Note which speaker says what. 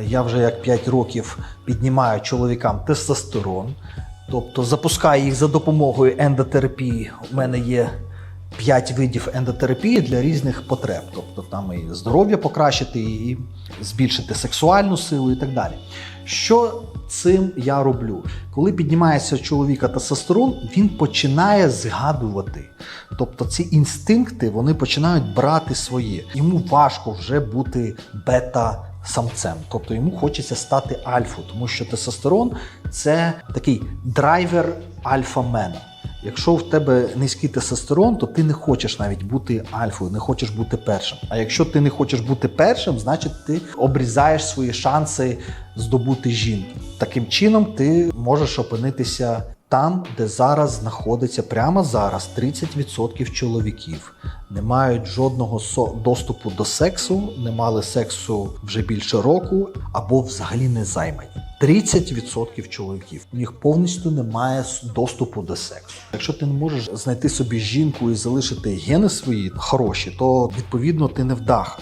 Speaker 1: Я вже як 5 років піднімаю чоловікам тестостерон, тобто запускаю їх за допомогою ендотерапії. У мене є 5 видів ендотерапії для різних потреб. Тобто там і здоров'я покращити, і збільшити сексуальну силу і так далі. Що цим я роблю? Коли піднімається чоловіка тестостерон, він починає згадувати. Тобто ці інстинкти вони починають брати своє. Йому важко вже бути бета. Самцем, тобто йому хочеться стати альфу, тому що тестостерон це такий драйвер альфа-мена. Якщо в тебе низький тестостерон, то ти не хочеш навіть бути альфою, не хочеш бути першим. А якщо ти не хочеш бути першим, значить ти обрізаєш свої шанси здобути жінку. Таким чином ти можеш опинитися там, де зараз знаходиться прямо зараз 30% чоловіків. Не мають жодного со- доступу до сексу, не мали сексу вже більше року, або взагалі не займані. 30% чоловіків. У них повністю немає доступу до сексу. Якщо ти не можеш знайти собі жінку і залишити гени свої хороші, то відповідно ти не вдах.